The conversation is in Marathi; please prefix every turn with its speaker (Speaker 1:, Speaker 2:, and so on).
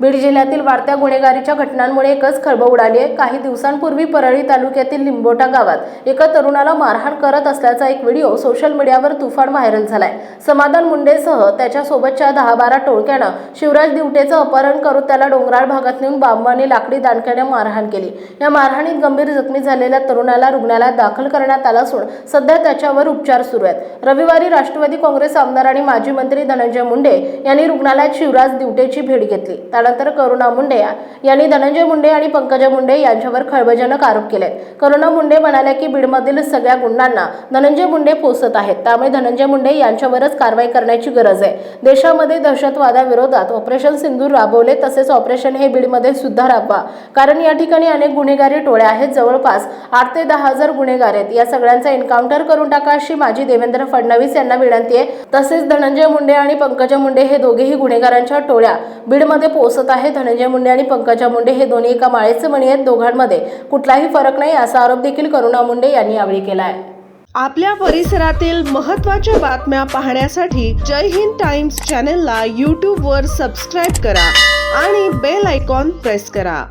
Speaker 1: बीड जिल्ह्यातील वाढत्या गुन्हेगारीच्या घटनांमुळे एकच खळबळ उडाली आहे. काही दिवसांपूर्वी परळी तालुक्यातील लिंबोटा गावात एका तरुणाला मारहाण करत असल्याचा एक व्हिडिओ सोशल मीडियावर तुफान व्हायरल झालाय. समाधान मुंडेसह त्याच्यासोबतच्या दहा बारा टोळक्यानं शिवराज दिवटेचं अपहरण करून त्याला डोंगराळ भागात नेऊन बांबाने लाकडी दांडक्याने मारहाण केली. या मारहाणीत गंभीर जखमी झालेल्या तरुणाला रुग्णालयात दाखल करण्यात आलं असून सध्या त्याच्यावर उपचार सुरू आहेत. रविवारी राष्ट्रवादी काँग्रेस आमदार आणि माजी मंत्री धनंजय मुंडे यांनी रुग्णालयात शिवराज दिवटेची भेट घेतली. त्यानंतर करुणा मुंडे यांनी धनंजय मुंडे आणि पंकजा मुंडे यांच्यावर खळबळजनक आरोप केले करुणा मुंडे म्हणाल्या की बीडमधील सगळ्या गुंडांना धनंजय मुंडे पोसत आहेत. त्यामुळे धनंजय मुंडे यांच्यावरच कारवाई करण्याची गरज आहे. देशामध्ये दहशतवादाविरोधात ऑपरेशन सिंधूर राबवले तसेच ऑपरेशन हे बीडमध्ये सुद्धा राबवा. कारण या ठिकाणी अनेक गुन्हेगारी टोळ्या आहेत. जवळपास आठ ते दहा हजार गुन्हेगार आहेत. या सगळ्यांचा एन्काउंटर करून टाका अशी माझी देवेंद्र फडणवीस यांना विनंती आहे. तसेच धनंजय मुंडे आणि पंकजा मुंडे हे दोघेही गुन्हेगारांच्या टोळ्या बीडमध्ये बसत आहेत धनंजय मुंडे आणि पंकजा मुंडे हे दोन्ही एका माळेचे मणी आहेत. दोघांमध्ये कुठलाही फरक नाही असा आरोप देखील करुणा मुंडे यांनी यावेळी केला आहे
Speaker 2: आपल्या परिसरातील महत्त्वाच्या बातम्या पाहण्यासाठी जय हिंद टाइम्स चॅनलला यूट्यूबवर सबस्क्राईब करा आणि बेल आयकॉन प्रेस करा.